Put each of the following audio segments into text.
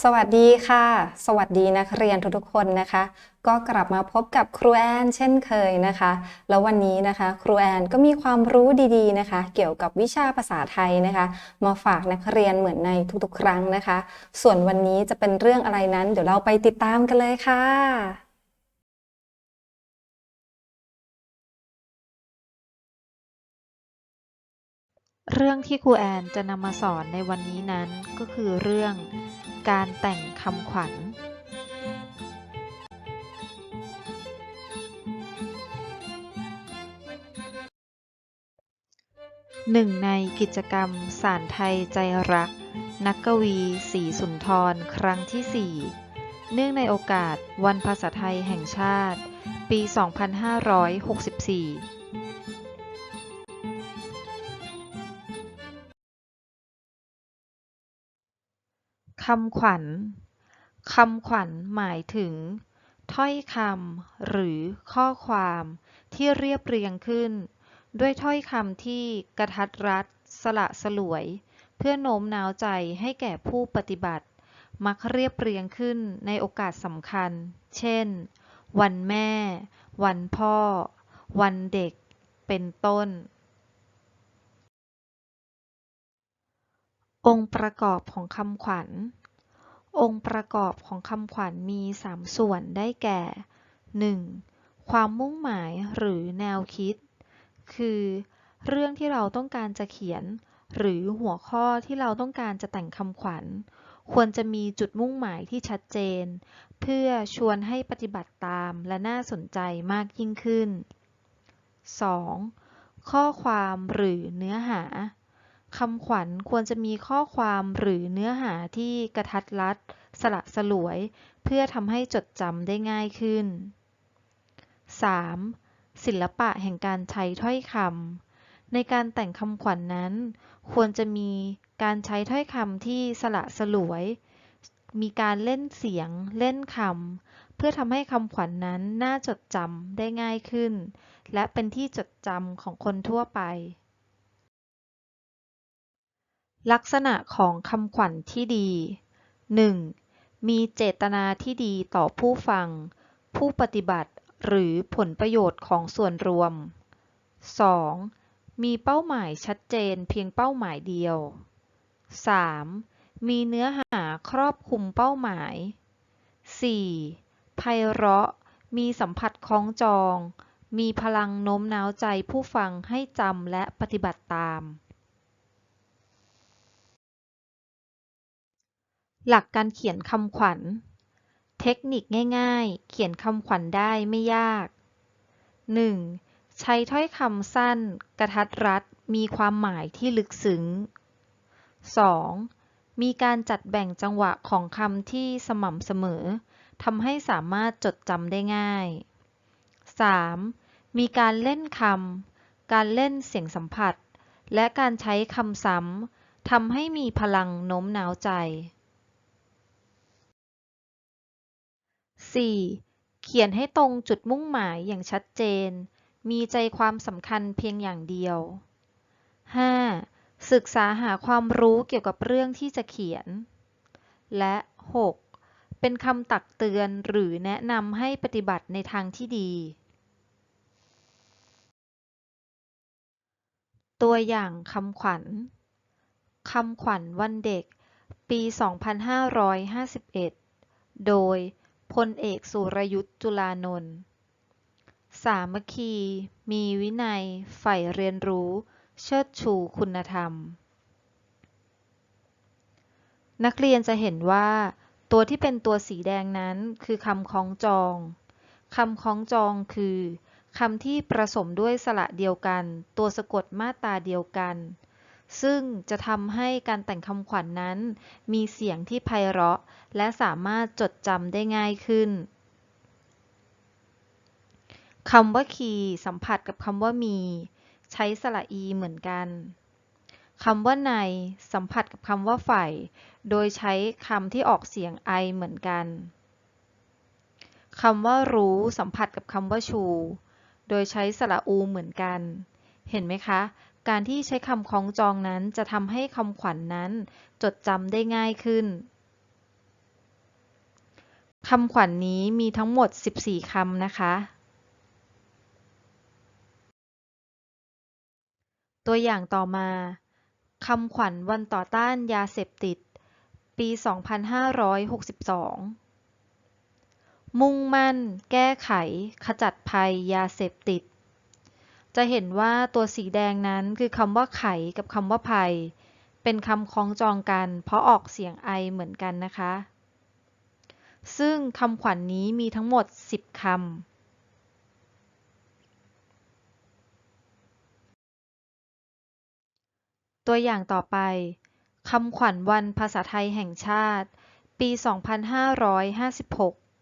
สวัสดีค่ะ สวัสดีนักเรียนทุกๆคนนะคะ ก็กลับมาพบกับครูแอนเช่นเคยนะคะ แล้ววันนี้นะคะครูแอนก็มีความรู้ดีๆนะคะ เกี่ยวกับวิชาภาษาไทยนะคะ มาฝากนักเรียนเหมือนในทุกๆ ครั้งนะคะ ส่วนวันนี้จะเป็นเรื่องอะไรนั้น เดี๋ยวเราไปติดตามกันเลยค่ะเรื่องที่ครูแอนจะนำมาสอนในวันนี้นั้นก็คือเรื่อง การแต่งคำขวัญหนึ่งในกิจกรรมสารไทยใจรัก นักกวีศรีสุนทรครั้งที่ 4 เนื่องในโอกาสวันภาษาไทยแห่งชาติ ปี 2564 คำขวัญ คำขวัญหมายถึง ถ้อยคำหรือข้อความที่เรียบเรียงขึ้น ด้วยถ้อยคำที่กระทัดรัดสละสลวย เพื่อโน้มน้าวใจให้แก่ผู้ปฏิบัติ มักเรียบเรียงขึ้นในโอกาสสำคัญ เช่น วันแม่ วันพ่อ วันเด็ก เป็นต้น องค์ประกอบของคำขวัญ องค์ประกอบของคำขวัญมี 3 ส่วนได้แก่ 1. ความมุ่งหมายหรือแนวคิด คือ เรื่องที่เราต้องการจะเขียน หรือหัวข้อที่เราต้องการจะแต่งคำขวัญ ควรจะมีจุดมุ่งหมายที่ชัดเจน เพื่อชวนให้ปฏิบัติตามและน่าสนใจมากยิ่งขึ้น 2. ข้อความหรือเนื้อหา คำขวัญควรจะมีข้อความหรือเนื้อหาที่กระทัดรัด สละสลวย เพื่อทำให้จดจำได้ง่ายขึ้น 3. ศิลปะแห่งการใช้ถ้อยคำในการแต่งคำขวัญนนั้น ควรจะมีการใช้ถ้อยคำที่สละสลวย มีการเล่นเสียง เล่นคำเพื่อทำให้คำขวัญนนั้นน่าจดจำได้ง่ายขึ้น และเป็นที่จดจำของคนทั่วไป ลักษณะของคำขวัญที่ดี 1. มีเจตนาที่ดีต่อผู้ฟัง ผู้ปฏิบัติหรือผลประโยชน์ของส่วนรวม 2. มีเป้าหมายชัดเจนเพียงเป้าหมายเดียว 3. มีเนื้อหาครอบคลุมเป้าหมาย 4. ไพเราะ มีสัมผัสคล้องจอง มีพลังโน้มน้าวใจผู้ฟังให้จำและปฏิบัติตาม หลักการเขียนคำขวัญ เทคนิคง่ายๆ เขียนคำขวัญได้ไม่ยาก 1. ใช้ถ้อยคำสั้น กระทัดรัด มีความหมายที่ลึกซึ้ง 2. มีการจัดแบ่งจังหวะของคำที่สม่ำเสมอทำให้สามารถจดจำได้ง่าย 3. มีการเล่นคำ การเล่นเสียงสัมผัส และการใช้คำซ้ำทำให้มีพลังโน้มน้าวใจ 4. เขียนให้ตรงจุดมุ่งหมายอย่างชัดเจน มีใจความสำคัญเพียงอย่างเดียว 5. ศึกษาหาความรู้เกี่ยวกับเรื่องที่จะเขียน และ 6. เป็นคำตักเตือนหรือแนะนำให้ปฏิบัติในทางที่ดี ตัวอย่างคำขวัญคำขวัญวันเด็ก ปี 2551 โดย พลเอกสุรยุทธ์ จุลานนท์ สามัคคี มีวินัย ใฝ่เรียนรู้ เชิดชูคุณธรรม นักเรียนจะเห็นว่า ตัวที่เป็นตัวสีแดงนั้นคือคำคล้องจอง คำคล้องจองคือคำที่ผสมด้วยสระเดียวกัน ตัวสะกดมาตราเดียวกัน ซึ่งจะทำให้การแต่งคำขวัญนนั้น มีเสียงที่ไพเราะ และสามารถจดจำได้ง่ายขึ้นคำว่าคีสัมผัสกับคำว่ามี ใช้สระอีเหมือนกันคำว่าในสัมผัสกับคำว่าใฝ่โดยใช้คำที่ออกเสียงไอเหมือนกันคำว่ารู้สัมผัสกับคำว่าชู โดยใช้สระอูเหมือนกัน เห็นไหมคะ การที่ใช้คำคล้องจองนั้นจะทำให้คำขวัญนนั้น จดจำได้ง่ายขึ้นคำขวัญนนี้มีทั้งหมด 14 คำนะคะ ตัวอย่างต่อมาคำขวัญวันต่อต้านยาเสพติด ปี 2562 มุ่งมั่น แก้ไข ขจัดภัยยาเสพติด จะเห็นว่าตัวสีแดงนั้นคือคำว่าไขกับคำว่าภัย เป็นคำคล้องจองกัน เพราะออกเสียงไอเหมือนกันนะคะ ซึ่งคำขวัญนนี้มีทั้งหมด 10คำตัวอย่างต่อไปคำขวัญวันภาษาไทยแห่งชาติ ปี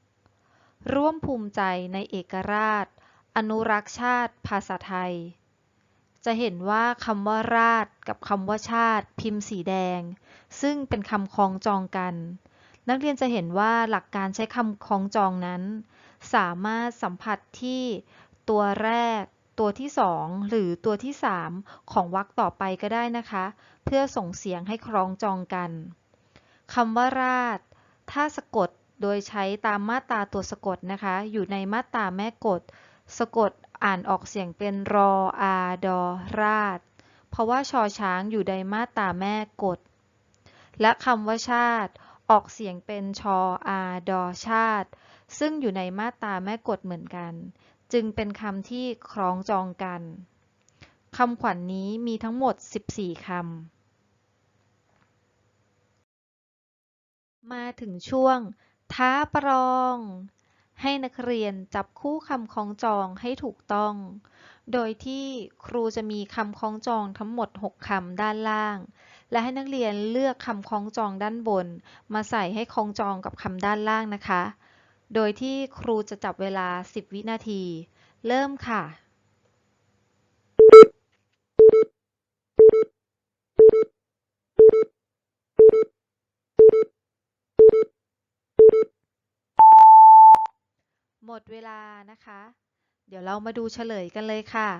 2556 ร่วมภูมิใจในเอกราช อนุรักษ์ชาติภาษาไทย จะเห็นว่าคำว่าราชกับคำว่าชาติ พิมพ์สีแดง ซึ่งเป็นคำคล้องจองกัน นักเรียนจะเห็นว่าหลักการใช้คำคล้องจองนั้น สามารถสัมผัสที่ตัวแรก ตัวที่สองหรือตัวที่สามของวรรคต่อไปก็ได้นะคะ เพื่อส่งเสียงให้คล้องจองกันคำว่าราชถ้าสะกดโดยใช้ตามมาตราตัวสะกดนะคะ อยู่ในมาตราแม่กฎ สะกดอ่านออกเสียงเป็นรออาดอราชเพราะว่าชอช้างอยู่ในมาตราแม่กฎและคำว่าชาติ ออกเสียงเป็นชออาดอชาติ ซึ่งอยู่ในมาตราแม่กฎเหมือนกัน จึงเป็นคำที่คล้องจองกันคำขวัญนนี้มีทั้งหมด 14 คำ มาถึงช่วง ท้าประลอง ให้นักเรียนจับคู่คำคล้องจองให้ถูกต้อง โดยที่ครูจะมีคำคล้องจองทั้งหมด 6คำด้านล่าง และให้นักเรียนเลือกคำคล้องจองด้านบน มาใส่ให้คล้องจองกับคำด้านล่างนะคะ โดยที่ครูจะจับเวลา 10 วินาที เริ่มค่ะ หมดเวลานะคะ เดี๋ยวเรามาดูเฉลยกันเลยค่ะ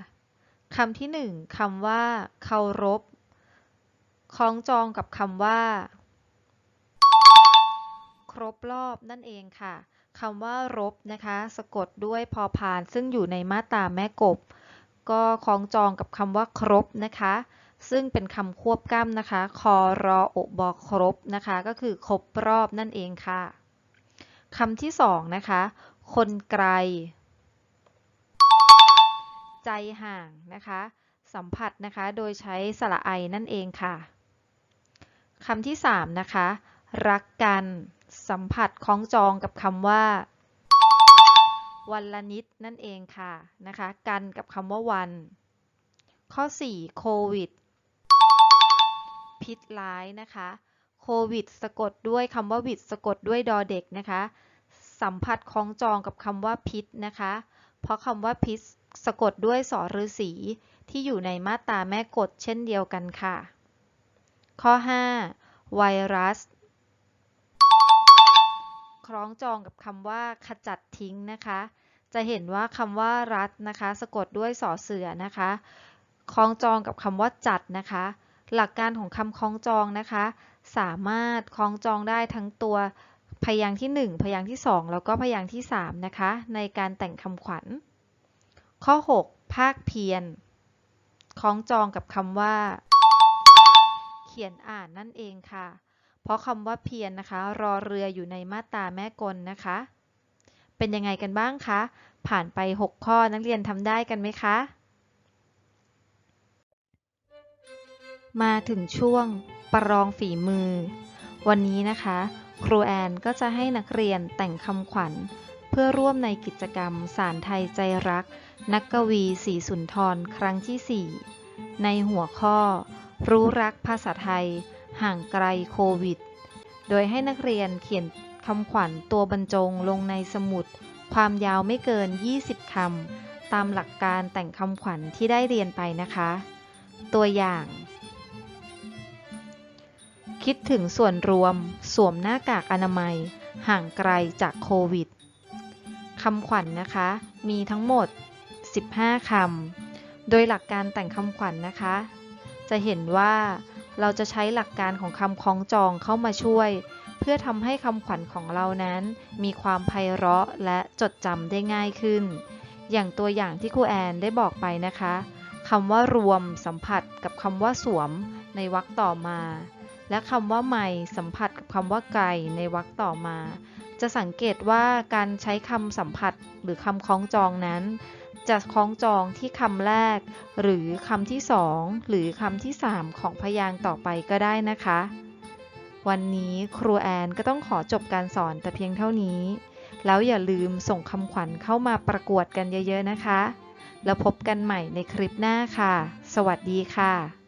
คำที่หนึ่งคำว่าเคารพคล้องจองกับคำว่า ครบรอบนั่นเองค่ะคำว่ารบนะคะ สะกดด้วยพอพาน ซึ่งอยู่ในมาตราแม่กบ ก็คล้องจองกับคำว่าครบนะคะ ซึ่งเป็นคำควบกล้ำนะคะ คอรออบอครบนะคะ ก็คือครบรอบนั่นเองค่ะคำที่สองนะคะ คนไกล ใจห่างนะคะ สัมผัสนะคะ โดยใช้สระไอนั่นเองค่ะคำที่สามนะคะ รักกันสัมผัสคล้องจองกับคำว่า วันละนิดนั่นเองค่ะนะคะ กันกับคำว่าวัน ข้อ 4 โควิด พิษร้ายนะคะ โควิด สะกดด้วยคำว่าวิดสะกดด้วยดอเด็กนะคะ สัมผัสคล้องจองกับคำว่าพิษนะคะ เพราะคำว่าพิษสะกดด้วยสอฤษีที่อยู่ในมาตราแม่กฎเช่นเดียวกันค่ะ ข้อ 5 ไวรัส คล้องจองกับคำว่าขจัดทิ้งนะคะ จะเห็นว่าคำว่ารัฐนะคะ สะกดด้วยสอเสือนะคะ คล้องจองกับคำว่าจัดนะคะ หลักการของคำคล้องจองนะคะ สามารถคล้องจองได้ทั้งตัว พยางค์ที่ 1 พยางค์ที่ 2 แล้วก็พยางค์ที่ 3 นะคะ ในการแต่งคำขวัญ ข้อ 6 ภาคเพียรคล้องจองกับคำว่า เขียนอ่านนั่นเองค่ะ เพราะคำว่าเพียรนะคะ รอเรืออยู่ในมาตราแม่กลนะคะ เป็นยังไงกันบ้างคะ ผ่านไป 6 ข้อนักเรียนทำได้กันไหมคะ มาถึงช่วงประลองฝีมือ วันนี้นะคะ ครูแอนก็จะให้นักเรียนแต่งคำขวัญ เพื่อร่วมในกิจกรรมสารไทยใจรัก นักกวีสีสุนทรครั้งที่ 4 ในหัวข้อ รู้รักภาษาไทย ห่างไกลโควิด โดยให้นักเรียนเขียนคำขวัญตัวบรรจงลงในสมุด ความยาวไม่เกิน 20 คำตามหลักการแต่งคำขวัญที่ได้เรียนไปนะคะ ตัวอย่าง คิดถึงส่วนรวม สวมหน้ากากอนามัย ห่างไกลจากโควิดคำขวัญนนะคะ มีทั้งหมด 15 คำ โดยหลักการแต่งคำขวัญนนะคะ จะเห็นว่าเราจะใช้หลักการของคำคล้องจองเข้ามาช่วย เพื่อทำให้คำขวัญของเรานั้น มีความไพเราะและจดจำได้ง่ายขึ้น อย่างตัวอย่างที่ครูแอนได้บอกไปนะคะคำว่ารวมสัมผัสกับคำว่าสวมในวรรคต่อมา และคำว่าใหม่สัมผัสกับคำว่าไก่ในวรรคต่อมา จะสังเกตว่าการใช้คำสัมผัสหรือคำคล้องจองนั้น จะคล้องจองที่คำแรก หรือคำที่สองหรือคำที่สามของพยางค์ต่อไปก็ได้นะคะ วันนี้ครูแอนก็ต้องขอจบการสอนแต่เพียงเท่านี้ แล้วอย่าลืมส่งคำขวัญเข้ามาประกวดกันเยอะๆนะคะ แล้วพบกันใหม่ในคลิปหน้าค่ะ สวัสดีค่ะ